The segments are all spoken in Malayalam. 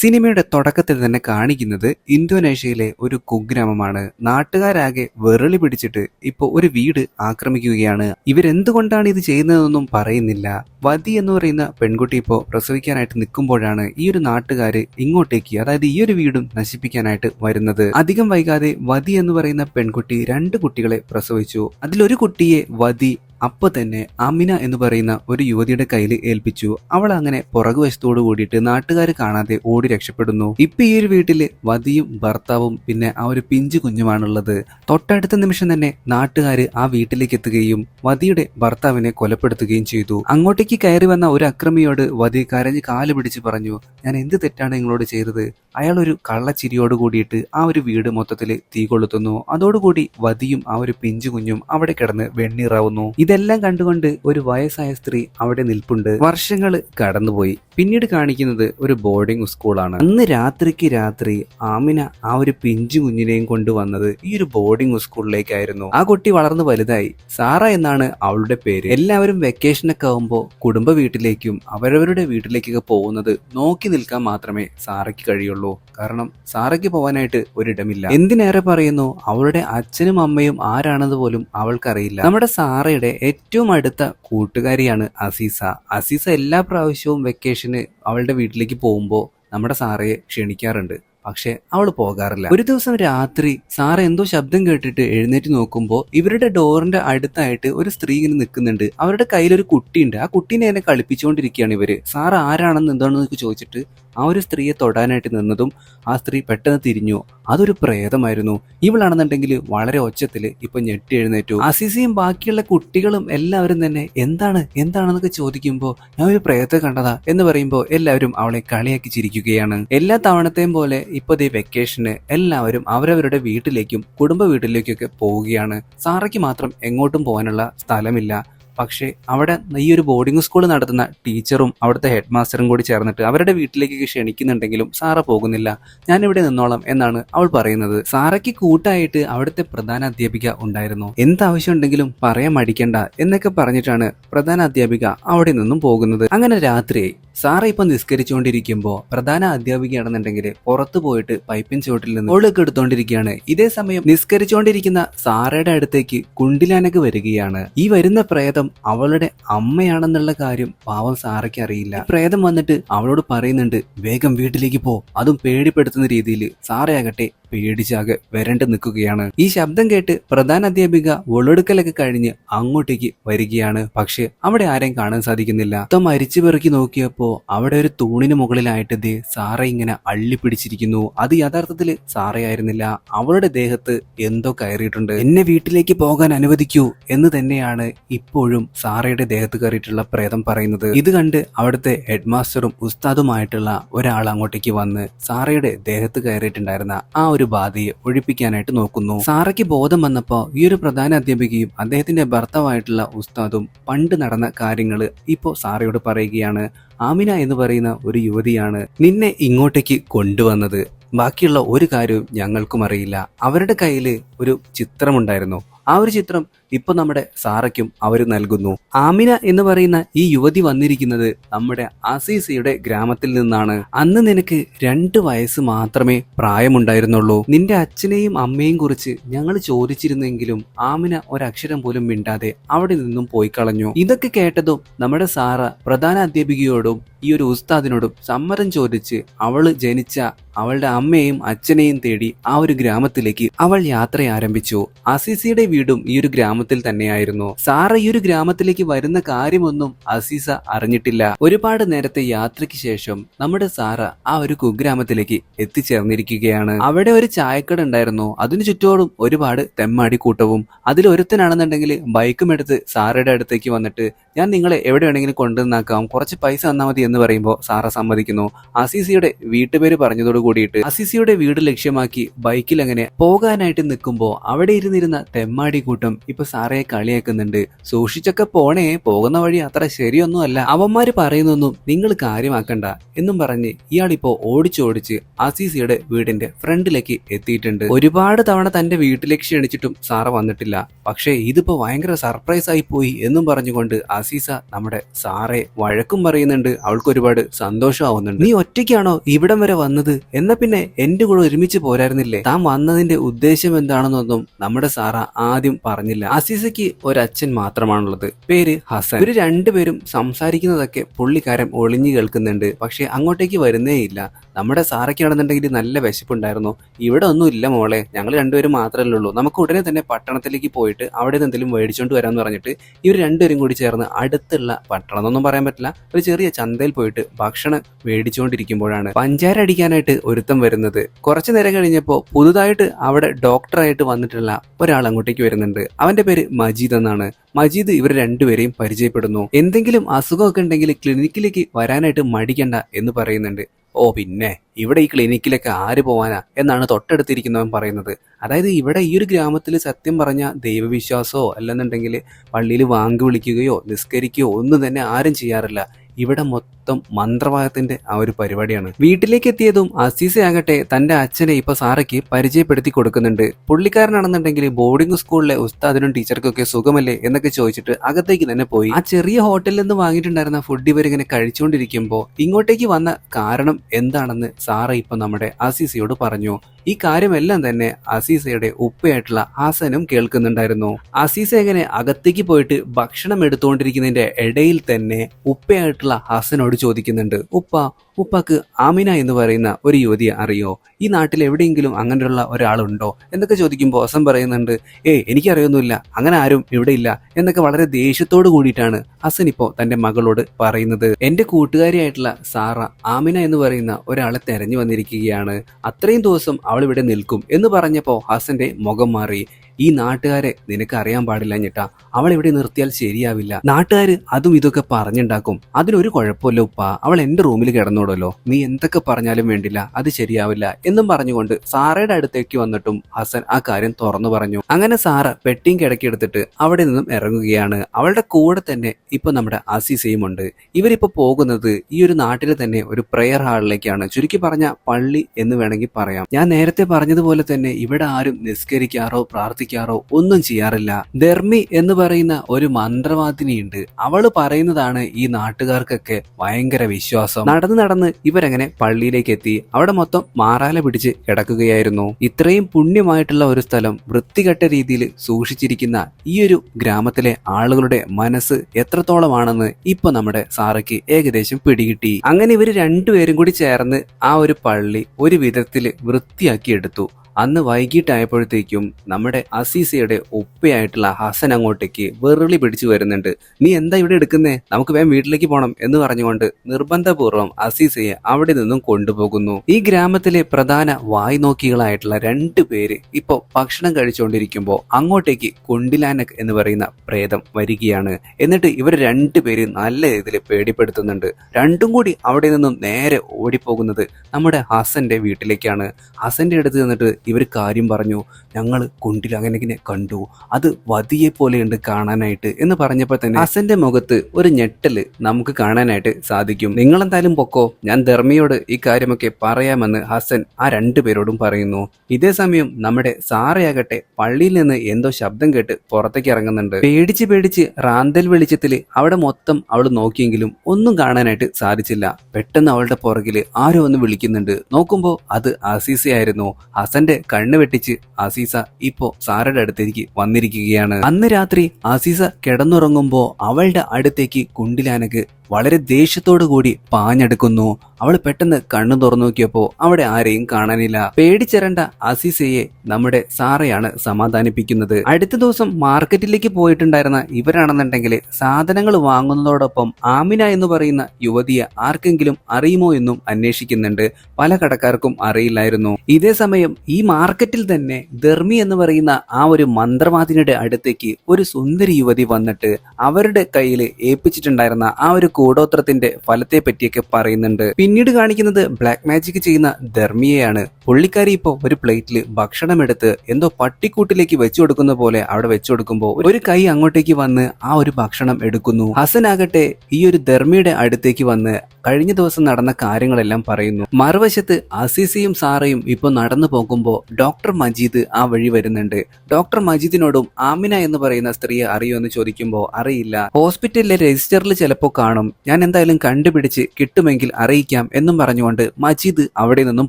സിനിമയുടെ തുടക്കത്തിൽ തന്നെ കാണിക്കുന്നത് ഇന്തോനേഷ്യയിലെ ഒരു കുഗ്രാമമാണ്. നാട്ടുകാരാകെ വെറളി പിടിച്ചിട്ട് ഇപ്പോൾ ഒരു വീട് ആക്രമിക്കുകയാണ്. ഇവരെന്തുകൊണ്ടാണ് ഇത് ചെയ്യുന്നതെന്നൊന്നും പറയുന്നില്ല. വതി എന്ന് പറയുന്ന പെൺകുട്ടി ഇപ്പോൾ പ്രസവിക്കാനായിട്ട് നിൽക്കുമ്പോഴാണ് ഈ ഒരു നാട്ടുകാര് ഇങ്ങോട്ടേക്ക് അതായത് ഈ ഒരു വീടും നശിപ്പിക്കാനായിട്ട് വരുന്നത്. അധികം വൈകാതെ വതി എന്ന് പറയുന്ന പെൺകുട്ടി രണ്ട് കുട്ടികളെ പ്രസവിച്ചു. അതിലൊരു കുട്ടിയെ വതി അപ്പൊ തന്നെ അമിന എന്ന് പറയുന്ന ഒരു യുവതിയുടെ കയ്യിൽ ഏൽപ്പിച്ചു. അവൾ അങ്ങനെ പുറകുവശത്തോട് കൂടിയിട്ട് നാട്ടുകാർ കാണാതെ ഓടി രക്ഷപ്പെടുന്നു. ഇപ്പൊ ഈ ഒരു വീട്ടിൽ വതിയും ഭർത്താവും പിന്നെ ആ ഒരു പിഞ്ചു കുഞ്ഞുമാണുള്ളത്. തൊട്ടടുത്ത നിമിഷം തന്നെ നാട്ടുകാർ ആ വീട്ടിലേക്ക് എത്തുകയും വധിയുടെ ഭർത്താവിനെ കൊലപ്പെടുത്തുകയും ചെയ്തു. അങ്ങോട്ടേക്ക് കയറി വന്ന ഒരു അക്രമിയോട് വധി കരഞ്ഞ് കാൽ പിടിച്ച് പറഞ്ഞു ഞാൻ എന്ത് തെറ്റാണ് നിങ്ങളോട് ചെയ്തത്? അയാൾ ഒരു കള്ളച്ചിരിയോട് കൂടിയിട്ട് ആ ഒരു വീട് മൊത്തത്തിൽ തീ കൊളുത്തുന്നു. അതോടുകൂടി വധിയും ആ ഒരു പിഞ്ചു കുഞ്ഞും അവിടെ കിടന്ന് വെണ്ണീറാവുന്നു. ഇതെല്ലാം കണ്ടുകൊണ്ട് ഒരു വയസ്സായ സ്ത്രീ അവിടെ നിൽപ്പുണ്ട്. വർഷങ്ങൾ കടന്നുപോയി. പിന്നീട് കാണിക്കുന്നത് ഒരു ബോർഡിംഗ് സ്കൂളാണ് അന്ന് രാത്രിക്ക് രാത്രി ആമിന ആ ഒരു പിഞ്ചു കുഞ്ഞിനെയും കൊണ്ടുവന്നത് ഈ ഒരു ബോർഡിംഗ് സ്കൂളിലേക്കായിരുന്നു ആ കുട്ടി വളർന്നു വലുതായി. സാറ എന്നാണ് അവളുടെ പേര്. എല്ലാവരും വെക്കേഷനൊക്കെ ആവുമ്പോൾ കുടുംബ വീട്ടിലേക്കും അവരവരുടെ വീട്ടിലേക്കൊക്കെ പോകുന്നത് നോക്കി നിൽക്കാൻ മാത്രമേ സാറയ്ക്ക് കഴിയുള്ളൂ. കാരണം സാറയ്ക്ക് പോകാനായിട്ട് ഒരിടമില്ല. എന്തിനേറെ പറയുന്നു? അവളുടെ അച്ഛനും അമ്മയും ആരാണെന്ന് പോലും അവൾക്കറിയില്ല. നമ്മുടെ സാറയുടെ ഏറ്റവും അടുത്ത കൂട്ടുകാരിയാണ് അസീസ. അസീസ എല്ലാ പ്രാവശ്യവും വെക്കേഷന് അവളുടെ വീട്ടിലേക്ക് പോകുമ്പോൾ നമ്മുടെ സാറയെ ക്ഷണിക്കാറുണ്ട്. പക്ഷെ അവൾ പോകാറില്ല. ഒരു ദിവസം രാത്രി സാറ എന്തോ ശബ്ദം കേട്ടിട്ട് എഴുന്നേറ്റ് നോക്കുമ്പോൾ ഇവരുടെ ഡോറിന്റെ അടുത്തായിട്ട് ഒരു സ്ത്രീ ഇങ്ങനെ നിൽക്കുന്നുണ്ട്. അവരുടെ കയ്യിൽ ഒരു കുട്ടിയുണ്ട്. ആ കുട്ടീനെ എന്നെ കളിപ്പിച്ചുകൊണ്ടിരിക്കുകയാണ് ഇവർ. സാർ ആരാണെന്ന് എന്താണെന്ന് ചോദിച്ചിട്ട് ആ ഒരു സ്ത്രീയെ തൊടാനായിട്ട് നിന്നതും ആ സ്ത്രീ പെട്ടെന്ന് തിരിഞ്ഞു. അതൊരു പ്രേതമായിരുന്നു. ഇവളാണെന്നുണ്ടെങ്കിൽ വളരെ ഒച്ചത്തിൽ ഇപ്പൊ ഞെട്ടി എഴുന്നേറ്റു. അസിസിയും ബാക്കിയുള്ള കുട്ടികളും എല്ലാവരും തന്നെ എന്താണ്? എന്താണെന്നൊക്കെ ചോദിക്കുമ്പോൾ ഞാൻ ഒരു പ്രേതത്തെ കണ്ടതാ എന്ന് പറയുമ്പോൾ എല്ലാവരും അവളെ കളിയാക്കി ചിരിക്കുകയാണ്. എല്ലാ തവണത്തെയും പോലെ ഇപ്പൊ ദേ വെക്കേഷന് എല്ലാവരും അവരവരുടെ വീട്ടിലേക്കും കുടുംബ വീട്ടിലേക്കൊക്കെ പോവുകയാണ്. സാറയ്ക്ക് മാത്രം എങ്ങോട്ടും പോകാനുള്ള സ്ഥലമില്ല. പക്ഷേ അവിടെ ഈ ഒരു ബോർഡിംഗ് സ്കൂൾ നടത്തുന്ന ടീച്ചറും അവിടുത്തെ ഹെഡ് മാസ്റ്ററും കൂടി ചേർന്നിട്ട് അവരുടെ വീട്ടിലേക്ക് ക്ഷണിക്കുന്നുണ്ടെങ്കിലും സാറ പോകുന്നില്ല. ഞാനിവിടെ നിന്നോളാം എന്നാണ് അവൾ പറയുന്നത്. സാറയ്ക്ക് കൂട്ടായിട്ട് അവിടുത്തെ പ്രധാന അധ്യാപിക ഉണ്ടായിരുന്നു. എന്താവശ്യം ഉണ്ടെങ്കിലും പറയാൻ മടിക്കണ്ട എന്നൊക്കെ പറഞ്ഞിട്ടാണ് പ്രധാന അധ്യാപിക അവിടെ നിന്നും പോകുന്നത്. അങ്ങനെ രാത്രിയായി. സാറ ഇപ്പൊ നിസ്കരിച്ചുകൊണ്ടിരിക്കുമ്പോൾ പ്രധാന അധ്യാപികയാണെന്നുണ്ടെങ്കിൽ പുറത്തു പോയിട്ട് പൈപ്പിൻ ചുവട്ടിൽ നിന്ന് ഒഴുക്ക് എടുത്തോണ്ടിരിക്കുകയാണ്. ഇതേ സമയം നിസ്കരിച്ചുകൊണ്ടിരിക്കുന്ന സാറയുടെ അടുത്തേക്ക് കുണ്ടിലാനക്ക് വരികയാണ്. ഈ വരുന്ന പ്രേതം അവളുടെ അമ്മയാണെന്നുള്ള കാര്യം പാവം സാറയ്ക്ക് അറിയില്ല. പ്രേതം വന്നിട്ട് അവളോട് പറയുന്നുണ്ട് വേഗം വീട്ടിലേക്ക് പോ. അതും പേടിപ്പെടുത്തുന്ന രീതിയിൽ സാറയാകട്ടെ പേടിച്ചാകെ വരണ്ടു നിൽക്കുകയാണ്. ഈ ശബ്ദം കേട്ട് പ്രധാന അധ്യാപിക ഒളെടുക്കലൊക്കെ കഴിഞ്ഞ് അങ്ങോട്ടേക്ക് വരികയാണ്. പക്ഷെ അവിടെ ആരെയും കാണാൻ സാധിക്കുന്നില്ല. മൊത്തം മരിച്ചു പെറുക്കി നോക്കിയപ്പോ അവിടെ ഒരു തൂണിന് മുകളിലായിട്ട് ദേ സാറ ഇങ്ങനെ അള്ളിപ്പിടിച്ചിരിക്കുന്നു അത് യഥാർത്ഥത്തിൽ സാറയായിരുന്നില്ല അവളുടെ ദേഹത്ത് എന്തോ കയറിയിട്ടുണ്ട്. എന്നെ വീട്ടിലേക്ക് പോകാൻ അനുവദിക്കൂ എന്ന് തന്നെയാണ് ഇപ്പോഴും സാറയുടെ ദേഹത്ത് കയറിയിട്ടുള്ള പ്രേതം പറയുന്നത്. ഇത് കണ്ട് അവിടുത്തെ ഹെഡ് മാസ്റ്ററും ഉസ്താദുമായിട്ടുള്ള ഒരാൾ അങ്ങോട്ടേക്ക് വന്ന് സാറയുടെ ദേഹത്ത് കയറിയിട്ടുണ്ടായിരുന്ന ആ ബാധയെ ഒഴിപ്പിക്കാനായിട്ട് നോക്കുന്നു. സാറയ്ക്ക് ബോധം വന്നപ്പോ ഈ ഒരു പ്രധാന അധ്യാപികയും അദ്ദേഹത്തിന്റെ ഭർത്താവായിട്ടുള്ള ഉസ്താദും പണ്ട് നടന്ന കാര്യങ്ങൾ ഇപ്പോ സാറയോട് പറയുകയാണ്. ആമിന എന്ന് പറയുന്ന ഒരു യുവതിയാണ് നിന്നെ ഇങ്ങോട്ടേക്ക് കൊണ്ടുവന്നത്. ബാക്കിയുള്ള ഒരു കാര്യവും ഞങ്ങൾക്കും അറിയില്ല. അവരുടെ കയ്യിൽ ഒരു ചിത്രമുണ്ടായിരുന്നു. ആ ഒരു ചിത്രം ഇപ്പൊ നമ്മുടെ സാറയ്ക്കും അവർ നൽകുന്നു. ആമിന എന്ന് പറയുന്ന ഈ യുവതി വന്നിരിക്കുന്നത് നമ്മുടെ അസീസയുടെ ഗ്രാമത്തിൽ നിന്നാണ്. അന്ന് നിനക്ക് രണ്ട് വയസ്സ് മാത്രമേ പ്രായമുണ്ടായിരുന്നുള്ളൂ. നിന്റെ അച്ഛനെയും അമ്മയും കുറിച്ച് ഞങ്ങൾ ചോദിച്ചിരുന്നെങ്കിലും ആമിന ഒരക്ഷരം പോലും മിണ്ടാതെ അവിടെ നിന്നും പോയി കളഞ്ഞു. ഇതൊക്കെ കേട്ടതും നമ്മുടെ സാറ പ്രധാന അധ്യാപികയോടും ഈ ഒരു ഉസ്താദിനോടും സമ്മതം ചോദിച്ച് അവൾ ജനിച്ച അവളുടെ അമ്മയെയും അച്ഛനെയും തേടി ആ ഒരു ഗ്രാമത്തിലേക്ക് അവൾ യാത്ര ആരംഭിച്ചു. അസീസയുടെ വീടും ഈ ഒരു ഗ്രാമത്തിൽ തന്നെയായിരുന്നു. സാറ ഈ ഒരു ഗ്രാമത്തിലേക്ക് വരുന്ന കാര്യമൊന്നും അസീസ അറിഞ്ഞിട്ടില്ല. ഒരുപാട് നേരത്തെ യാത്രയ്ക്ക് ശേഷം നമ്മുടെ സാറ ആ ഒരു കുഗ്രാമത്തിലേക്ക് എത്തിച്ചേർന്നിരിക്കുകയാണ്. അവിടെ ഒരു ചായക്കട ഉണ്ടായിരുന്നു. അതിനു ചുറ്റോടും ഒരുപാട് തെമ്മാടി കൂട്ടവും അതിൽ ഒരുത്തനാണെന്നുണ്ടെങ്കിൽ ബൈക്കും എടുത്ത് സാറയുടെ അടുത്തേക്ക് വന്നിട്ട് ഞാൻ നിങ്ങളെ എവിടെ വേണമെങ്കിലും കൊണ്ടുവന്നാക്കാം. കുറച്ച് പൈസ തന്നാൽ മതി എന്ന് പറയുമ്പോൾ സാറ സമ്മതിക്കുന്നു. അസീസിയുടെ വീട്ടുപേര് പറഞ്ഞതോട് കൂടിയിട്ട് അസീസിയുടെ വീട് ലക്ഷ്യമാക്കി ബൈക്കിൽ അങ്ങനെ പോകാനായിട്ട് നിൽക്കുമ്പോൾ അവിടെ ഇരുന്നിരുന്ന തെമ്മാടി കൂട്ടം ഇപ്പൊ സാറയെ കളിയാക്കുന്നുണ്ട്. സൂക്ഷിച്ചൊക്കെ പോണേ. പോകുന്ന വഴി അത്ര ശരിയൊന്നും അല്ല അവന്മാര് പറയുന്നൊന്നും നിങ്ങൾ കാര്യമാക്കണ്ട എന്നും പറഞ്ഞ് ഇയാളിപ്പോ ഓടിച്ചോടിച്ച് അസീസിയുടെ വീടിന്റെ ഫ്രണ്ടിലേക്ക് എത്തിയിട്ടുണ്ട്. ഒരുപാട് തവണ തന്റെ വീട്ടിലേക്ക് ക്ഷണിച്ചിട്ടും സാറ വന്നിട്ടില്ല. പക്ഷേ ഇതിപ്പോ ഭയങ്കര സർപ്രൈസ് ആയി പോയി എന്നും പറഞ്ഞുകൊണ്ട് അസീസ നമ്മുടെ സാറെ വഴക്കും പറയുന്നുണ്ട് അവൾക്ക് ഒരുപാട് സന്തോഷമാവുന്നുണ്ട്. നീ ഒറ്റയ്ക്കാണോ ഇവിടം വരെ വന്നത്? എന്നാ പിന്നെ എന്റെ കൂടെ ഒരുമിച്ച് പോരായിരുന്നില്ലേ? താൻ വന്നതിന്റെ ഉദ്ദേശം എന്താണെന്നൊന്നും നമ്മുടെ സാറ ആദ്യം പറഞ്ഞില്ല. അസീസയ്ക്ക് ഒരച്ഛൻ മാത്രമാണുള്ളത്. പേര് ഹസൻ. ഇവർ രണ്ടുപേരും സംസാരിക്കുന്നതൊക്കെ പുള്ളിക്കാരൻ ഒളിഞ്ഞു കേൾക്കുന്നുണ്ട്. പക്ഷെ അങ്ങോട്ടേക്ക് വരുന്നേ ഇല്ല നമ്മുടെ സാറയ്ക്കാണെന്നുണ്ടെങ്കിൽ നല്ല വിശപ്പുണ്ടായിരുന്നു. ഇവിടെ ഒന്നും ഇല്ല മോളെ. ഞങ്ങൾ രണ്ടുപേരും മാത്രമല്ലേ ഉള്ളൂ. നമുക്ക് ഉടനെ തന്നെ പട്ടണത്തിലേക്ക് പോയിട്ട് അവിടെ നിന്ന് എന്തെങ്കിലും മേടിച്ചുകൊണ്ട് വരാമെന്ന് പറഞ്ഞിട്ട് ഇവർ രണ്ടുപേരും കൂടി ചേർന്ന് അടുത്തുള്ള പട്ടണം എന്നൊന്നും പറയാൻ പറ്റില്ല. ഒരു ചെറിയ ചന്തയിൽ പോയിട്ട് ഭക്ഷണം മേടിച്ചുകൊണ്ടിരിക്കുമ്പോഴാണ് പഞ്ചാര അടിക്കാനായിട്ട് ഒരുത്തം വരുന്നത്. കുറച്ചു നേരം കഴിഞ്ഞപ്പോൾ പുതുതായിട്ട് അവിടെ ഡോക്ടറായിട്ട് വന്നിട്ടുള്ള ഒരാൾ അങ്ങോട്ടേക്ക് വരുന്നുണ്ട്. അവന്റെ പേര് മജീദ് എന്നാണ്. മജീദ് ഇവർ രണ്ടുപേരെയും പരിചയപ്പെടുന്നു. എന്തെങ്കിലും അസുഖമൊക്കെ ഉണ്ടെങ്കിൽ ക്ലിനിക്കിലേക്ക് വരാനായിട്ട് മടിക്കണ്ട എന്ന് പറയുന്നുണ്ട്. ഓ പിന്നെ ഇവിടെ ഈ ക്ലിനിക്കിലൊക്കെ ആര് പോവാനാ എന്നാണ് തൊട്ടടുത്തിരിക്കുന്നവൻ പറയുന്നത്. അതായത് ഇവിടെ ഈ ഒരു ഗ്രാമത്തിൽ സത്യം പറഞ്ഞ ദൈവവിശ്വാസമോ അല്ലെന്നുണ്ടെങ്കിൽ പള്ളിയിൽ വാങ്ങി വിളിക്കുകയോ നിസ്കരിക്കുകയോ ഒന്നും തന്നെ ആരും ചെയ്യാറില്ല. ഇവിടെ മൊത്തം മന്ത്രവാദത്തിന്റെ ആ ഒരു പരിപാടിയാണ്. വീട്ടിലേക്ക് എത്തിയതും അസീസ ആകട്ടെ തന്റെ അച്ഛനെ ഇപ്പൊ സാറയ്ക്ക് പരിചയപ്പെടുത്തി കൊടുക്കുന്നുണ്ട്. പുള്ളിക്കാരനാണെന്നുണ്ടെങ്കിൽ ബോർഡിംഗ് സ്കൂളിലെ ഉസ്താദിനും ടീച്ചർക്കൊക്കെ സുഖമല്ലേ എന്നൊക്കെ ചോദിച്ചിട്ട് അകത്തേക്ക് തന്നെ പോയി. ആ ചെറിയ ഹോട്ടലിൽ നിന്ന് വാങ്ങിയിട്ടുണ്ടായിരുന്ന ഫുഡ് ഇവരിങ്ങനെ കഴിച്ചുകൊണ്ടിരിക്കുമ്പോൾ ഇങ്ങോട്ടേക്ക് വന്ന കാരണം എന്താണെന്ന് സാറ ഇപ്പൊ നമ്മുടെ അസീസയോട് പറഞ്ഞു. ഈ കാര്യമെല്ലാം തന്നെ അസീസയുടെ ഉപ്പയായിട്ടുള്ള ഹസനും കേൾക്കുന്നുണ്ടായിരുന്നു. അസീസ എങ്ങനെ അകത്തേക്ക് പോയിട്ട് ഭക്ഷണം എടുത്തുകൊണ്ടിരിക്കുന്നതിന്റെ ഇടയിൽ തന്നെ ഉപ്പയായിട്ടുള്ള ഹസനോട് ചോദിക്കുന്നുണ്ട് ഉപ്പ ഉപ്പാക്ക് ആമിന എന്ന് പറയുന്ന ഒരു യുവതിയെ അറിയോ? ഈ നാട്ടിൽ എവിടെയെങ്കിലും അങ്ങനെയുള്ള ഒരാളുണ്ടോ? എന്നൊക്കെ ചോദിക്കുമ്പോൾ ഹസൻ പറയുന്നുണ്ട് ഏ എനിക്കറിയൊന്നുമില്ല അങ്ങനെ ആരും ഇവിടെ ഇല്ല എന്നൊക്കെ വളരെ ദേഷ്യത്തോട് കൂടിയിട്ടാണ് ഹസൻ ഇപ്പോൾ തന്റെ മകളോട് പറയുന്നത്. എന്റെ കൂട്ടുകാരിയായിട്ടുള്ള സാറ ആമിന എന്ന് പറയുന്ന ഒരാളെ തെരഞ്ഞു വന്നിരിക്കുകയാണ്. അത്രയും ദിവസം അവൾ ഇവിടെ നിൽക്കും എന്ന് പറഞ്ഞപ്പോൾ ഹസന്റെ മുഖം മാറി. ഈ നാട്ടുകാരെ നിനക്ക് അറിയാൻ പാടില്ല ഞെട്ടാ. അവൾ ഇവിടെ നിർത്തിയാൽ ശരിയാവില്ല. നാട്ടുകാർ അതും ഇതൊക്കെ പറഞ്ഞുണ്ടാക്കും. അതിനൊരു കുഴപ്പമില്ല ഉപ്പ. അവൾ എന്റെ റൂമിൽ കിടന്നോടല്ലോ. നീ എന്തൊക്കെ പറഞ്ഞാലും വേണ്ടില്ല. അത് ശരിയാവില്ല എന്നും പറഞ്ഞുകൊണ്ട് സാറയുടെ അടുത്തേക്ക് വന്നിട്ടും ഹസൻ ആ കാര്യം തുറന്നു പറഞ്ഞു. അങ്ങനെ സാറ പെട്ടിയും കിടക്കിയെടുത്തിട്ട് അവിടെ നിന്നും ഇറങ്ങുകയാണ്. അവളുടെ കൂടെ തന്നെ ഇപ്പൊ നമ്മുടെ അസീസയും ഉണ്ട്. ഇവരിപ്പോ പോകുന്നത് ഈ ഒരു നാട്ടിലെ തന്നെ ഒരു പ്രെയർ ഹാളിലേക്കാണ് ചുരുക്കി പറഞ്ഞ പള്ളി എന്ന് വേണമെങ്കിൽ പറയാം. ഞാൻ നേരത്തെ പറഞ്ഞതുപോലെ തന്നെ ഇവിടെ ആരും നിസ്കരിക്കാറോ പ്രാർത്ഥിക്കാറോ ഒന്നും ചെയ്യാറില്ല. ധർമ്മി എന്ന് പറയുന്ന ഒരു മന്ത്രവാദിനിയുണ്ട്. അവൾ പറയുന്നതാണ് ഈ നാട്ടുകാർക്കൊക്കെ ഭയങ്കര വിശ്വാസം. നടന്ന് നടന്ന് ഇവരങ്ങനെ പള്ളിയിലേക്ക് എത്തി അവിടെ മൊത്തം മാറാല പിടിച്ച് കിടക്കുകയായിരുന്നു. ഇത്രയും പുണ്യമായിട്ടുള്ള ഒരു സ്ഥലം വൃത്തികെട്ട രീതിയിൽ സൂക്ഷിച്ചിരിക്കുന്ന ഈ ഒരു ഗ്രാമത്തിലെ ആളുകളുടെ മനസ്സ് എത്രത്തോളമാണെന്ന് ഇപ്പൊ നമ്മുടെ സാറയ്ക്ക് ഏകദേശം പിടികിട്ടി. അങ്ങനെ ഇവർ രണ്ടുപേരും കൂടി ചേർന്ന് ആ ഒരു പള്ളി ഒരു വിധത്തിൽ വൃത്തിയാക്കി എടുത്തു അന്ന് വൈകിട്ടായപ്പോഴത്തേക്കും നമ്മുടെ അസീസയുടെ ഉപ്പയായിട്ടുള്ള ഹസൻ അങ്ങോട്ടേക്ക് വെറുളി പിടിച്ചു വരുന്നുണ്ട്. നീ എന്താ ഇവിടെ എടുക്കുന്നേ? നമുക്ക് വേഗം വീട്ടിലേക്ക് പോകണം എന്ന് പറഞ്ഞുകൊണ്ട് നിർബന്ധപൂർവം അസീസയെ അവിടെ നിന്നും കൊണ്ടുപോകുന്നു. ഈ ഗ്രാമത്തിലെ പ്രധാന വായ് നോക്കികളായിട്ടുള്ള രണ്ടു പേര് ഇപ്പോ ഭക്ഷണം കഴിച്ചുകൊണ്ടിരിക്കുമ്പോൾ അങ്ങോട്ടേക്ക് കുണ്ടിലാനക് എന്ന് പറയുന്ന പ്രേതം വരികയാണ്. എന്നിട്ട് ഇവർ രണ്ടുപേര് നല്ല രീതിയിൽ പേടിപ്പെടുത്തുന്നുണ്ട്. രണ്ടും കൂടി അവിടെ നിന്നും നേരെ ഓടിപ്പോകുന്നത് നമ്മുടെ ഹസന്റെ വീട്ടിലേക്കാണ്. ഹസന്റെ അടുത്ത് നിന്നിട്ട് ഇവർ കാര്യം പറഞ്ഞു ഞങ്ങൾ കുണ്ടിൽ അങ്ങനെ ഇങ്ങനെ കണ്ടു അത് വതിയെ പോലെയുണ്ട് കാണാനായിട്ട് എന്ന് പറഞ്ഞപ്പോൾ തന്നെ ഹസന്റെ മുഖത്ത് ഒരു ഞെട്ടൽ നമുക്ക് കാണാനായിട്ട് സാധിക്കും. നിങ്ങൾ എന്തായാലും പൊക്കോ ഞാൻ ധർമ്മിയോട് ഈ കാര്യമൊക്കെ പറയാമെന്ന് ഹസൻ ആ രണ്ടു പേരോടും പറയുന്നു. ഇതേ സമയം നമ്മുടെ സാറയാകട്ടെ പള്ളിയിൽ നിന്ന് എന്തോ ശബ്ദം കേട്ട് പുറത്തേക്ക് ഇറങ്ങുന്നുണ്ട്. പേടിച്ച് പേടിച്ച് റാന്തൽ വെളിച്ചത്തിൽ അവിടെ മൊത്തം അവൾ നോക്കിയെങ്കിലും ഒന്നും കാണാനായിട്ട് സാധിച്ചില്ല. പെട്ടെന്ന് അവളുടെ പുറകിൽ ആരോ ഒന്ന് വിളിക്കുന്നുണ്ട്. നോക്കുമ്പോ അത് അസീസയായിരുന്നു. ഹസന്റെ കണ്ണ് വെട്ടിച്ച് അസീസ ഇപ്പോ സാറയുടെ അടുത്തേക്ക് വന്നിരിക്കുകയാണ്. അന്ന് രാത്രി ആസീസ കിടന്നുറങ്ങുമ്പോ അവളുടെ അടുത്തേക്ക് കുണ്ടിലാനക്ക് വളരെ ദേഷ്യത്തോടു കൂടി പാഞ്ഞെടുക്കുന്നു. അവൾ പെട്ടെന്ന് കണ്ണു തുറന്നു നോക്കിയപ്പോ അവിടെ ആരെയും കാണാനില്ല. പേടിച്ചിരണ്ട അസീസയെ നമ്മുടെ സാറയാണ് സമാധാനിപ്പിക്കുന്നത്. അടുത്ത ദിവസം മാർക്കറ്റിലേക്ക് പോയിട്ടുണ്ടായിരുന്ന ഇവരാണെന്നുണ്ടെങ്കിൽ സാധനങ്ങൾ വാങ്ങുന്നതോടൊപ്പം ആമിന എന്ന് പറയുന്ന യുവതിയെ ആർക്കെങ്കിലും അറിയുമോ എന്നും അന്വേഷിക്കുന്നുണ്ട്. പല കടക്കാർക്കും അറിയില്ലായിരുന്നു. ഇതേ സമയം ഈ മാർക്കറ്റിൽ തന്നെ ധർമ്മി എന്ന് പറയുന്ന ആ ഒരു മന്ത്രവാദിനിയുടെ അടുത്തേക്ക് ഒരു സുന്ദരി യുവതി വന്നിട്ട് അവരുടെ കയ്യിൽ ഏൽപ്പിച്ചിട്ടുണ്ടായിരുന്ന ആ ഒരു കൂടോത്രത്തിന്റെ ഫലത്തെ പറ്റിയൊക്കെ പറയുന്നുണ്ട്. പിന്നീട് കാണിക്കുന്നത് ബ്ലാക്ക് മാജിക് ചെയ്യുന്ന ധർമ്മിയെയാണ്. പുള്ളിക്കാരി ഇപ്പോ ഒരു പ്ലേറ്റിൽ ഭക്ഷണം എടുത്ത് എന്തോ പട്ടിക്കൂട്ടിലേക്ക് വെച്ചു കൊടുക്കുന്ന പോലെ അവിടെ വെച്ചു കൊടുക്കുമ്പോൾ ഒരു കൈ അങ്ങോട്ടേക്ക് വന്ന് ആ ഒരു ഭക്ഷണം എടുക്കുന്നു. ഹസൻ ആകട്ടെ ഈ ഒരു ധർമ്മിയുടെ അടുത്തേക്ക് വന്ന് കഴിഞ്ഞ ദിവസം നടന്ന കാര്യങ്ങളെല്ലാം പറയുന്നു. മറുവശത്ത് അസീസിയും സാറയും ഇപ്പൊ നടന്നു പോകുമ്പോൾ ഡോക്ടർ മജീദ് ആ വഴി വരുന്നുണ്ട്. ഡോക്ടർ മജീദിനോടും ആമിന എന്ന് പറയുന്ന സ്ത്രീയെ എന്ന് ചോദിക്കുമ്പോൾ അറിയില്ല. ഹോസ്പിറ്റലിലെ രജിസ്റ്ററിൽ ചിലപ്പോ കാണും. ഞാൻ എന്തായാലും കണ്ടുപിടിച്ച് കിട്ടുമെങ്കിൽ അറിയിക്കാം എന്നും പറഞ്ഞുകൊണ്ട് മജീദ് അവിടെ നിന്നും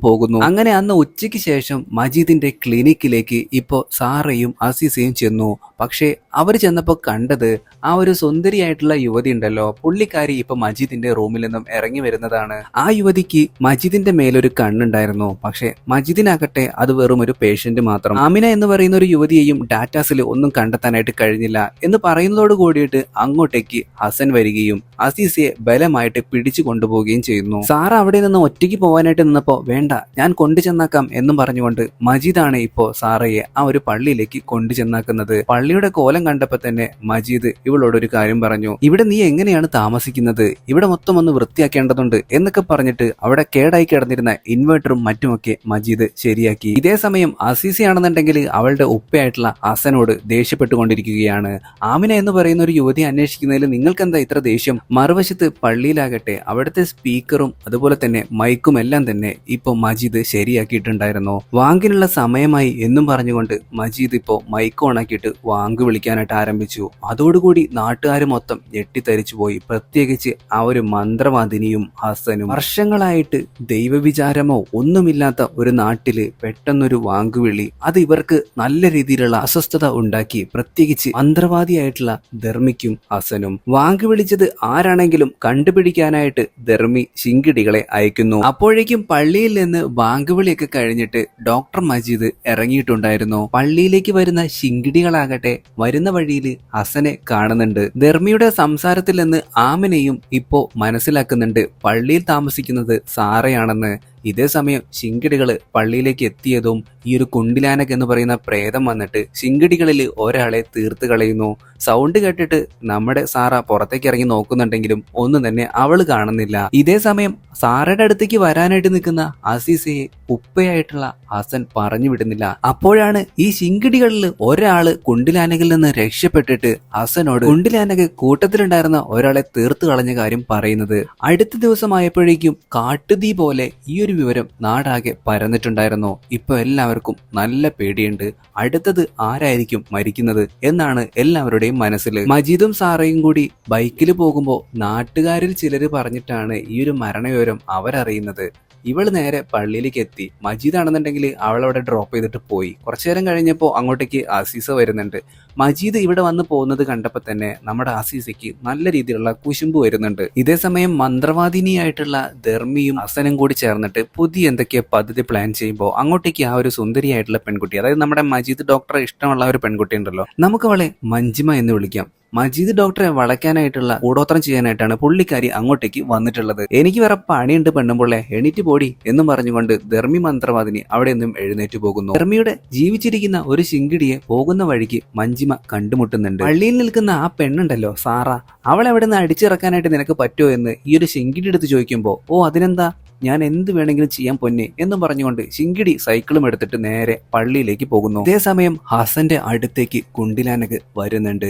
പോകുന്നു. അങ്ങനെ അന്ന് ഉച്ചയ്ക്ക് ശേഷം മജീദിന്റെ ക്ലിനിക്കിലേക്ക് ഇപ്പോ സാറയും അസീസയും ചെന്നു. പക്ഷേ അവർ ചെന്നപ്പോൾ കണ്ടത് ആ ഒരു സുന്ദരിയായിട്ടുള്ള യുവതി ഉണ്ടല്ലോ. പുള്ളിക്കാരി ഇപ്പൊ മജീദിന്റെ റൂമിൽ നിന്നും ഇറങ്ങി വരുന്നതാണ്. ആ യുവതിക്ക് മജീദിന്റെ മേലൊരു കണ്ണുണ്ടായിരുന്നു. പക്ഷെ മജീദിനാകട്ടെ അത് വെറും ഒരു പേഷ്യന്റ് മാത്രം. ആമിന എന്ന് പറയുന്ന ഒരു യുവതിയെയും ഡാറ്റാസിൽ ഒന്നും കണ്ടെത്താനായിട്ട് കഴിഞ്ഞില്ല എന്ന് പറയുന്നതോട് കൂടിയിട്ട് അങ്ങോട്ടേക്ക് ഹസൻ വരികയും അസീസയെ ബലമായിട്ട് പിടിച്ചു കൊണ്ടുപോവുകയും ചെയ്യുന്നു. സാർ അവിടെ നിന്ന് ഒറ്റയ്ക്ക് പോകാനായിട്ട് നിന്നപ്പോ വേണ്ട ഞാൻ കൊണ്ടു ചെന്നാക്കാം എന്നും പറഞ്ഞുകൊണ്ട് മജീദാണ് ഇപ്പോ സാറയെ ആ ഒരു പള്ളിയിലേക്ക് കൊണ്ടു ചെന്നാക്കുന്നത് പള്ളിയുടെ കോലം കണ്ടപ്പോ തന്നെ മജീദ് ഇവളോട് ഒരു കാര്യം പറഞ്ഞു. ഇവിടെ നീ എങ്ങനെയാണ് താമസിക്കുന്നത്? ഇവിടെ മൊത്തം ഒന്ന് വൃത്തിയാക്കേണ്ടതുണ്ട് എന്നൊക്കെ പറഞ്ഞിട്ട് അവിടെ കേടായി കിടന്നിരുന്ന ഇൻവെർട്ടറും മറ്റുമൊക്കെ മജീദ് ശരിയാക്കി. ഇതേ സമയം അസീസി ആണെന്നുണ്ടെങ്കിൽ അവളുടെ ഉപ്പയായിട്ടുള്ള അസനോട് ദേഷ്യപ്പെട്ടുകൊണ്ടിരിക്കുകയാണ്. ആമിന എന്ന് പറയുന്ന ഒരു യുവതി അന്വേഷിക്കുന്നതിൽ നിങ്ങൾക്ക് എന്താ ഇത്ര ദേഷ്യം? മറുവശത്ത് പള്ളിയിലാകട്ടെ അവിടുത്തെ സ്പീക്കറും അതുപോലെ തന്നെ മൈക്കും എല്ലാം തന്നെ ഇപ്പൊ മജീദ് ശരിയാക്കിയിട്ടുണ്ടായിരുന്നു. വാങ്കിനുള്ള സമയമായി എന്നും പറഞ്ഞുകൊണ്ട് മജീദ് ഇപ്പോ മൈക്ക് ഓണാക്കിയിട്ട് വാങ്ക് വിളിക്കാനായിട്ട് ആരംഭിച്ചു. അതോടുകൂടി നാട്ടുകാർ മൊത്തം ഞെട്ടിത്തരിച്ചു പോയി. പ്രത്യേകിച്ച് ആ ഒരു മന്ത്രവാദിനിയും ഹസനും. വർഷങ്ങളായിട്ട് ദൈവവിചാരമോ ഒന്നുമില്ലാത്ത ഒരു നാട്ടിൽ പെട്ടെന്നൊരു വാങ്കുവിളി അത് ഇവർക്ക് നല്ല രീതിയിലുള്ള അസ്വസ്ഥത ഉണ്ടാക്കി. പ്രത്യേകിച്ച് മന്ത്രവാദിയായിട്ടുള്ള ധർമ്മിക്കും ഹസനും. വാങ്ക് വിളിച്ചത് ആരാണെങ്കിലും കണ്ടുപിടിക്കാനായിട്ട് ധർമ്മി ശിങ്കിടികളെ അയക്കുന്നു. അപ്പോഴേക്കും പള്ളിയിൽ നിന്ന് ബാങ്ക് വിളിയൊക്കെ കഴിഞ്ഞിട്ട് ഡോക്ടർ മജീദ് ഇറങ്ങിയിട്ടുണ്ടായിരുന്നു. പള്ളിയിലേക്ക് വരുന്ന ശിങ്കിടികളാകട്ടെ വരുന്ന വഴിയിൽ ഹസനെ കാണുന്നുണ്ട്. ധർമ്മിയുടെ സംസാരത്തിൽ നിന്ന് ആമിനെയും ഇപ്പോ മനസ്സിലാക്കുന്നുണ്ട് പള്ളിയിൽ താമസിക്കുന്നത് സാറയാണെന്ന്. ഇതേ സമയം ശിങ്കിടികൾ പള്ളിയിലേക്ക് എത്തിയതും ഈ ഒരു കുണ്ടിലാനക് എന്ന് പറയുന്ന പ്രേതം വന്നിട്ട് ശിങ്കിടികളിൽ ഒരാളെ തീർത്ത് കളയുന്നു. സൗണ്ട് കേട്ടിട്ട് നമ്മുടെ സാറ പുറത്തേക്ക് ഇറങ്ങി നോക്കുന്നുണ്ടെങ്കിലും ഒന്നും തന്നെ അവൾ കാണുന്നില്ല. ഇതേ സമയം സാറയുടെ അടുത്തേക്ക് വരാനായിട്ട് നിൽക്കുന്ന അസീസയെ ഉപ്പയായിട്ടുള്ള ഹസൻ പറഞ്ഞു വിടുന്നില്ല. അപ്പോഴാണ് ഈ ശിങ്കിടികളിൽ ഒരാൾ കുണ്ടിലാനകിൽ നിന്ന് രക്ഷപ്പെട്ടിട്ട് ഹസനോട് കുണ്ടിലാനക് കൂട്ടത്തിലുണ്ടായിരുന്ന ഒരാളെ തീർത്ത് കളഞ്ഞ കാര്യം പറയുന്നത്. അടുത്ത ദിവസമായപ്പോഴേക്കും കാട്ടുതീ പോലെ ഈ ഒരു വിവരം നാടാകെ പരന്നിട്ടുണ്ടായിരുന്നു. ഇപ്പൊ എല്ലാവർക്കും നല്ല പേടിയുണ്ട്. അടുത്തത് ആരായിരിക്കും മരിക്കുന്നത് എന്നാണ് എല്ലാവരുടെയും മനസ്സിൽ മജീദും സാറയും കൂടി ബൈക്കിൽ പോകുമ്പോൾ നാട്ടുകാരിൽ ചിലര് പറഞ്ഞിട്ടാണ് ഈ ഒരു മരണവിവരം അവരറിയുന്നത്. ഇവൾ നേരെ പള്ളിയിലേക്ക് എത്തി മജീദ് ആണെന്നുണ്ടെങ്കിൽ അവളവിടെ ഡ്രോപ്പ് ചെയ്തിട്ട് പോയി. കുറച്ചു നേരം കഴിഞ്ഞപ്പോൾ അങ്ങോട്ടേക്ക് ആസീസ വരുന്നുണ്ട്. മജീദ് ഇവിടെ വന്ന് പോകുന്നത് കണ്ടപ്പോൾ തന്നെ നമ്മുടെ ആസീസയ്ക്ക് നല്ല രീതിയിലുള്ള കുശുമ്പ് വരുന്നുണ്ട്. ഇതേ സമയം മന്ത്രവാദിനിയായിട്ടുള്ള ധർമ്മിയും ഹസനും കൂടി ചേർന്നിട്ട് പുതിയ എന്തൊക്കെയോ പദ്ധതി പ്ലാൻ ചെയ്യുമ്പോൾ അങ്ങോട്ടേക്ക് ആ ഒരു സുന്ദരിയായിട്ടുള്ള പെൺകുട്ടി അതായത് നമ്മുടെ മജീദ് ഡോക്ടറെ ഇഷ്ടമുള്ള ഒരു പെൺകുട്ടി ഉണ്ടല്ലോ നമുക്ക് അവളെ മഞ്ജിമ എന്ന് വിളിക്കാം. മജീദ് ഡോക്ടറെ വളയ്ക്കാനായിട്ടുള്ള കൂടോത്രം ചെയ്യാനായിട്ടാണ് പുള്ളിക്കാരി അങ്ങോട്ടേക്ക് വന്നിട്ടുള്ളത്. എനിക്ക് വേറെ പണിയുണ്ട് പെണ്ണുമ്പോളെ എണീറ്റ് പോടി എന്നും പറഞ്ഞുകൊണ്ട് ധർമ്മി മന്ത്രവാദിനി അവിടെ നിന്നും എഴുന്നേറ്റ് പോകുന്നു. ധർമ്മിയുടെ ജീവിച്ചിരിക്കുന്ന ഒരു ശിങ്കിടിയെ പോകുന്ന വഴിക്ക് മഞ്ജിമ കണ്ടുമുട്ടുന്നുണ്ട്. പള്ളിയിൽ നിൽക്കുന്ന ആ പെണ്ണുണ്ടല്ലോ സാറ. അവളെ എവിടെ നിന്ന് അടിച്ചിറക്കാനായിട്ട് നിനക്ക് പറ്റുമോ എന്ന് ഈ ഒരു ശിങ്കിടി എടുത്ത് ചോദിക്കുമ്പോൾ ഓ അതിനെന്താ? ഞാൻ എന്ത് വേണമെങ്കിലും ചെയ്യാൻ പൊന്നെ എന്നും പറഞ്ഞുകൊണ്ട് ശിങ്കിടി സൈക്കിളും എടുത്തിട്ട് നേരെ പള്ളിയിലേക്ക് പോകുന്നു. അതേസമയം ഹസന്റെ അടുത്തേക്ക് കുണ്ടിലാനക് വരുന്നുണ്ട്.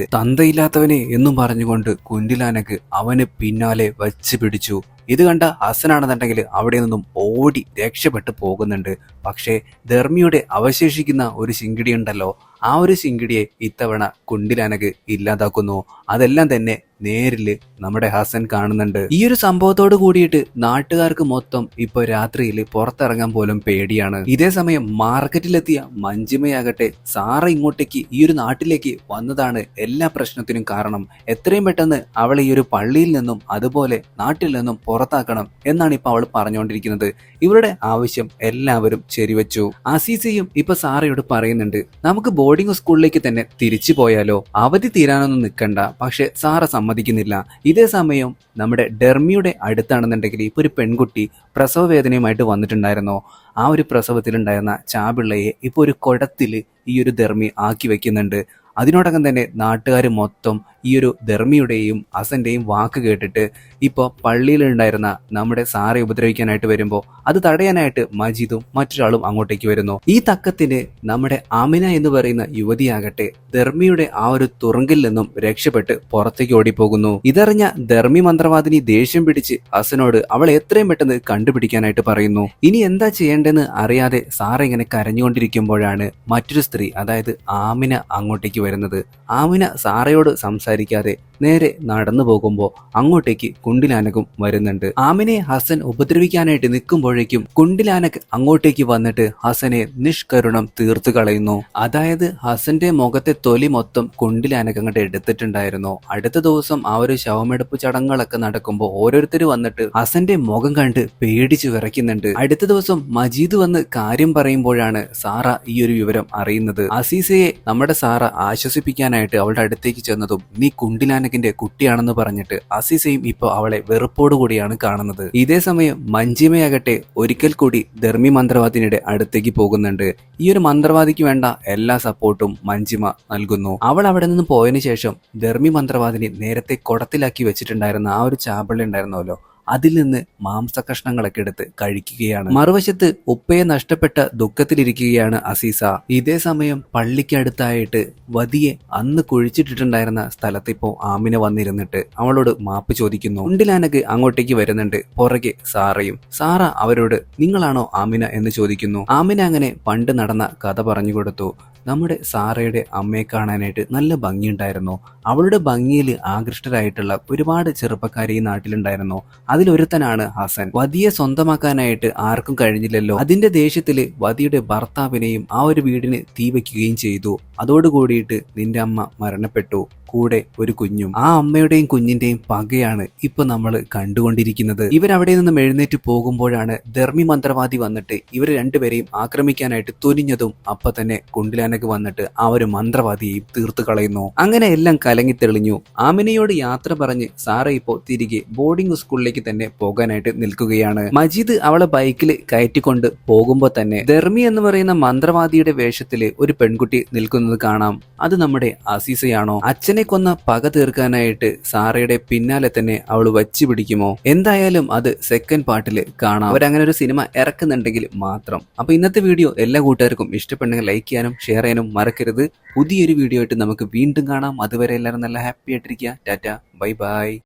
തന്തയില്ലാത്തവനെ എന്നും പറഞ്ഞുകൊണ്ട് കുന്തിലാനക്ക് അവന് പിന്നാലെ വച്ച് പിടിച്ചു. ഇത് കണ്ട ഹസനാണെന്നുണ്ടെങ്കിൽ അവിടെ നിന്നും ഓടി രക്ഷപ്പെട്ട് പോകുന്നുണ്ട്. പക്ഷേ ധർമ്മിയുടെ അവശേഷിക്കുന്ന ഒരു ശിങ്കിടി ഉണ്ടല്ലോ ആ ഒരു ശിങ്കിടിയെ ഇത്തവണ കുണ്ടിലനക്ക് ഇല്ലാതാക്കുന്നു. അതെല്ലാം തന്നെ നേരിൽ നമ്മുടെ ഹസൻ കാണുന്നുണ്ട്. ഈ ഒരു സംഭവത്തോട് കൂടിയിട്ട് നാട്ടുകാർക്ക് മൊത്തം ഇപ്പൊ രാത്രിയിൽ പുറത്തിറങ്ങാൻ പോലും പേടിയാണ്. ഇതേ സമയം മാർക്കറ്റിലെത്തിയ മഞ്ജിമയാകട്ടെ സാറ ഇങ്ങോട്ടേക്ക് ഈ ഒരു നാട്ടിലേക്ക് വന്നതാണ് എല്ലാ പ്രശ്നത്തിനും കാരണം. എത്രയും പെട്ടെന്ന് അവൾ ഈ ഒരു പള്ളിയിൽ നിന്നും അതുപോലെ നാട്ടിൽ നിന്നും പുറത്താക്കണം എന്നാണ് ഇപ്പൊ അവൾ പറഞ്ഞുകൊണ്ടിരിക്കുന്നത് ഇവരുടെ ആവശ്യം എല്ലാവരും ശരിവെച്ചു. അസീസയും ഇപ്പൊ സാറയോട് പറയുന്നുണ്ട് നമുക്ക് ബോർഡിംഗ് സ്കൂളിലേക്ക് തന്നെ തിരിച്ചു പോയാലോ? അവധി തീരാനൊന്നും നിൽക്കണ്ട പക്ഷെ സാറ സമ്മതിക്കുന്നില്ല. ഇതേ സമയം നമ്മുടെ ഡെർമിയുടെ അടുത്താണെന്നുണ്ടെങ്കിൽ ഇപ്പൊ ഒരു പെൺകുട്ടി പ്രസവ വേദനയുമായിട്ട് വന്നിട്ടുണ്ടായിരുന്നോ? ആ ഒരു പ്രസവത്തിലുണ്ടായിരുന്ന ചാപിള്ളയെ ഇപ്പൊ ഒരു കുടത്തിൽ ഈ ഒരു ധർമ്മി ആക്കി വെക്കുന്നുണ്ട്. അതിനോടകം തന്നെ നാട്ടുകാർ മൊത്തം ഈ ഒരു ധർമ്മിയുടെയും അസന്റെയും വാക്ക് കേട്ടിട്ട് ഇപ്പോൾ പള്ളിയിലുണ്ടായിരുന്ന നമ്മുടെ സാറെ ഉപദ്രവിക്കാനായിട്ട് വരുമ്പോൾ അത് തടയാനായിട്ട് മജീദും മറ്റൊരാളും അങ്ങോട്ടേക്ക് വരുന്നു. ഈ തക്കത്തിന് നമ്മുടെ അമിന എന്ന് പറയുന്ന യുവതിയാകട്ടെ ധർമ്മിയുടെ ആ ഒരു തുറങ്കിൽ നിന്നും രക്ഷപ്പെട്ട് പുറത്തേക്ക് ഓടിപ്പോകുന്നു. ഇതറിഞ്ഞ ധർമ്മി മന്ത്രവാദിനി ദേഷ്യം പിടിച്ച് അസനോട് അവൾ എത്രയും പെട്ടെന്ന് കണ്ടുപിടിക്കാനായിട്ട് പറയുന്നു. ഇനി എന്താ ചെയ്യേണ്ടെന്ന് അറിയാതെ സാറ ഇങ്ങനെ കരഞ്ഞുകൊണ്ടിരിക്കുമ്പോഴാണ് മറ്റൊരു സ്ത്രീ അതായത് ആമിന അങ്ങോട്ടേക്ക് വരുന്നത്. ആമിന സാറയോട് സംസാരിക്കാതെ നേരെ നടന്നു പോകുമ്പോൾ അങ്ങോട്ടേക്ക് കുണ്ടിലാനകും വരുന്നുണ്ട്. ആമിനെ ഹസൻ ഉപദ്രവിക്കാനായിട്ട് നിൽക്കുമ്പോഴേക്കും കുണ്ടിലാനക് അങ്ങോട്ടേക്ക് വന്നിട്ട് ഹസനെ നിഷ്കരുണം തീർത്തു കളയുന്നു. അതായത് ഹസന്റെ മുഖത്തെ തൊലി മൊത്തം കുണ്ടിലാനക് അങ്ങോട്ട് എടുത്തിട്ടുണ്ടായിരുന്നു. അടുത്ത ദിവസം ആ ഒരു ശവമെടുപ്പ് ചടങ്ങുകളൊക്കെ നടക്കുമ്പോൾ ഓരോരുത്തർ വന്നിട്ട് ഹസന്റെ മുഖം കണ്ട് പേടിച്ചു വിറയ്ക്കുന്നുണ്ട്. അടുത്ത ദിവസം മജീദ് വന്ന് കാര്യം പറയുമ്പോഴാണ് സാറ ഈ ഒരു വിവരം അറിയുന്നത്. അസീസയെ നമ്മുടെ സാറ ആശ്വസിപ്പിക്കാനായിട്ട് അവളുടെ അടുത്തേക്ക് ചെന്നതും നീ കുണ്ടിലാനകിന്റെ കുട്ടിയാണെന്ന് പറഞ്ഞിട്ട് അസിസയും ഇപ്പോൾ അവളെ വെറുപ്പോടു കൂടിയാണ് കാണുന്നത്. ഇതേ സമയം മഞ്ജിമയാകട്ടെ ഒരിക്കൽ കൂടി ധർമ്മി മന്ത്രവാദിനിയുടെ അടുത്തേക്ക് പോകുന്നുണ്ട്. ഈ ഒരു മന്ത്രവാദിക്ക് വേണ്ട എല്ലാ സപ്പോർട്ടും മഞ്ജിമ നൽകുന്നു. അവൾ അവിടെ നിന്ന് പോയതിനു ശേഷം ധർമ്മി മന്ത്രവാദിനി നേരത്തെ കുടത്തിലാക്കി വെച്ചിട്ടുണ്ടായിരുന്ന ആ ഒരു ചാമ്പള്ളി ഉണ്ടായിരുന്നല്ലോ. അതിൽ നിന്ന് മാംസകഷ്ണങ്ങളൊക്കെ എടുത്ത് കഴിക്കുകയാണ്. മറുവശത്ത് ഉപ്പയെ നഷ്ടപ്പെട്ട ദുഃഖത്തിലിരിക്കുകയാണ് അസീസ. ഇതേ സമയം പള്ളിക്കടുത്തായിട്ട് വതിയെ അന്ന് കുഴിച്ചിട്ടിട്ടുണ്ടായിരുന്ന സ്ഥലത്ത് ഇപ്പോ ആമിന വന്നിരുന്നിട്ട് അവളോട് മാപ്പ് ചോദിക്കുന്നു. ഉണ്ടിലാനക്ക് അങ്ങോട്ടേക്ക് വരുന്നുണ്ട്. പുറകെ സാറയും. സാറ അവരോട് നിങ്ങളാണോ ആമിന? എന്ന് ചോദിക്കുന്നു. ആമിന അങ്ങനെ പണ്ട് നടന്ന കഥ പറഞ്ഞു കൊടുത്തു. നമ്മുടെ സാറയുടെ അമ്മയെ കാണാനായിട്ട് നല്ല ഭംഗിയുണ്ടായിരുന്നു. അവളുടെ ഭംഗിയിൽ ആകൃഷ്ടരായിട്ടുള്ള ഒരുപാട് ചെറുപ്പക്കാർ ഈ നാട്ടിലുണ്ടായിരുന്നു. അതിലൊരുത്തനാണ് ഹസൻ. വതിയെ സ്വന്തമാക്കാനായിട്ട് ആർക്കും കഴിഞ്ഞില്ലല്ലോ. അതിന്റെ ദേഷ്യത്തിൽ വതിയുടെ ഭർത്താവിനെയും ആ ഒരു വീടിന് തീ വയ്ക്കുകയും ചെയ്തു. അതോടുകൂടിയിട്ട് നിന്റെ അമ്മ മരണപ്പെട്ടു. കൂടെ ഒരു കുഞ്ഞും ആ അമ്മയുടെയും കുഞ്ഞിന്റെയും പകയാണ് ഇപ്പൊ നമ്മൾ കണ്ടുകൊണ്ടിരിക്കുന്നത്. ഇവരവിടെ നിന്നും എഴുന്നേറ്റ് പോകുമ്പോഴാണ് ധർമ്മി മന്ത്രവാദി വന്നിട്ട് ഇവർ രണ്ടുപേരെയും ആക്രമിക്കാനായിട്ട് തുനിഞ്ഞതും അപ്പൊ തന്നെ കുണ്ടിലാനക്ക് വന്നിട്ട് ആ ഒരു മന്ത്രവാദിയെയും തീർത്തു കളയുന്നു. അങ്ങനെ എല്ലാം കലങ്ങി തെളിഞ്ഞു. ആമിനയോട് യാത്ര പറഞ്ഞ് സാറ ഇപ്പോ തിരികെ ബോർഡിംഗ് സ്കൂളിലേക്ക് തന്നെ പോകാനായിട്ട് നിൽക്കുകയാണ്. മജീദ് അവളെ ബൈക്കിൽ കയറ്റിക്കൊണ്ട് പോകുമ്പോൾ തന്നെ ധർമ്മി എന്ന് പറയുന്ന മന്ത്രവാദിയുടെ വേഷത്തിൽ ഒരു പെൺകുട്ടി നിൽക്കുന്നത് കാണാം. അത് നമ്മുടെ അസീസയാണോ? അച്ഛനെ കൊന്ന പക തീർക്കാനായിട്ട് സാറയുടെ പിന്നാലെ തന്നെ അവൾ വച്ചു പിടിക്കുമോ? എന്തായാലും അത് സെക്കൻഡ് പാർട്ടിൽ കാണാം. അവരങ്ങനെ ഒരു സിനിമ ഇറക്കുന്നുണ്ടെങ്കിൽ മാത്രം. അപ്പൊ ഇന്നത്തെ വീഡിയോ എല്ലാ കൂട്ടുകാർക്കും ഇഷ്ടപ്പെട്ടെങ്കിൽ ലൈക്ക് ചെയ്യാനും ഷെയർ ചെയ്യാനും മറക്കരുത്. പുതിയൊരു വീഡിയോ ആയിട്ട് നമുക്ക് വീണ്ടും കാണാം. അതുവരെ എല്ലാവരും നല്ല ഹാപ്പി ആയിട്ടിരിക്കുക. ടാറ്റ. Bye bye.